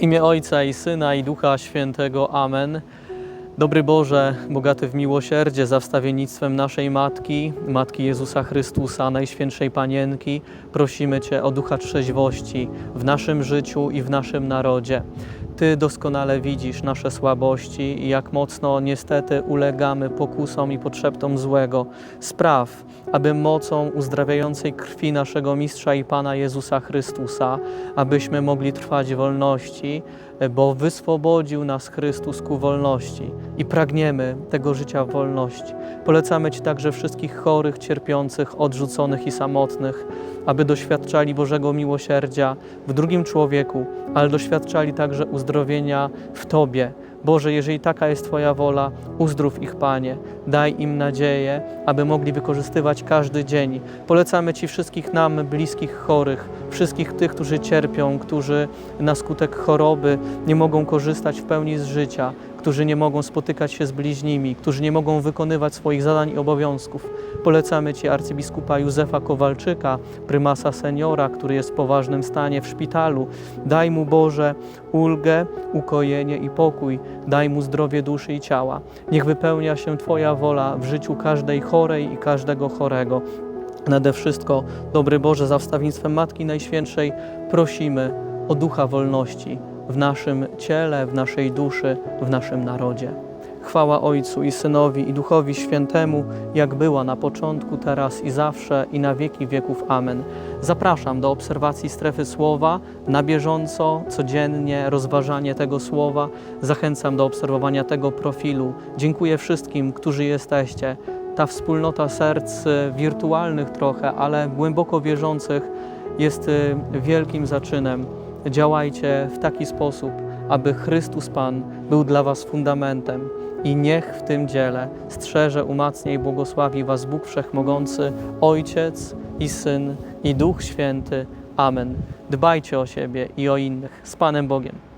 W imię Ojca i Syna i Ducha Świętego. Amen. Dobry Boże, bogaty w miłosierdzie, za wstawiennictwem naszej Matki, Matki Jezusa Chrystusa, Najświętszej Panienki, prosimy Cię o ducha trzeźwości w naszym życiu i w naszym narodzie. Ty doskonale widzisz nasze słabości i jak mocno niestety ulegamy pokusom i potrzeptom złego. Spraw, aby mocą uzdrawiającej krwi naszego Mistrza i Pana Jezusa Chrystusa, abyśmy mogli trwać wolności, bo wyswobodził nas Chrystus ku wolności i pragniemy tego życia w wolności. Polecamy Ci także wszystkich chorych, cierpiących, odrzuconych i samotnych, aby doświadczali Bożego miłosierdzia w drugim człowieku, ale doświadczali także uzdrowienia w Tobie. Boże, jeżeli taka jest Twoja wola, uzdrów ich, Panie. Daj im nadzieję, aby mogli wykorzystywać każdy dzień. Polecamy Ci wszystkich nam bliskich chorych, wszystkich tych, którzy cierpią, którzy na skutek choroby nie mogą korzystać w pełni z życia, którzy nie mogą spotykać się z bliźnimi, którzy nie mogą wykonywać swoich zadań i obowiązków. Polecamy Ci arcybiskupa Józefa Kowalczyka, prymasa seniora, który jest w poważnym stanie w szpitalu. Daj mu Boże ulgę, ukojenie i pokój. Daj mu zdrowie duszy i ciała. Niech wypełnia się Twoja wola w życiu każdej chorej i każdego chorego. Nade wszystko, dobry Boże, za wstawnictwem Matki Najświętszej prosimy o ducha wolności w naszym ciele, w naszej duszy, w naszym narodzie. Chwała Ojcu i Synowi i Duchowi Świętemu, jak była na początku, teraz i zawsze, i na wieki wieków. Amen. Zapraszam do obserwacji strefy słowa na bieżąco, codziennie, rozważanie tego słowa. Zachęcam do obserwowania tego profilu. Dziękuję wszystkim, którzy jesteście. Ta wspólnota serc y, wirtualnych trochę, ale głęboko wierzących jest y, wielkim zaczynem. Działajcie w taki sposób, aby Chrystus Pan był dla Was fundamentem i niech w tym dziele strzeże, umacnia i błogosławi Was Bóg Wszechmogący, Ojciec i Syn i Duch Święty. Amen. Dbajcie o siebie i o innych. Z Panem Bogiem.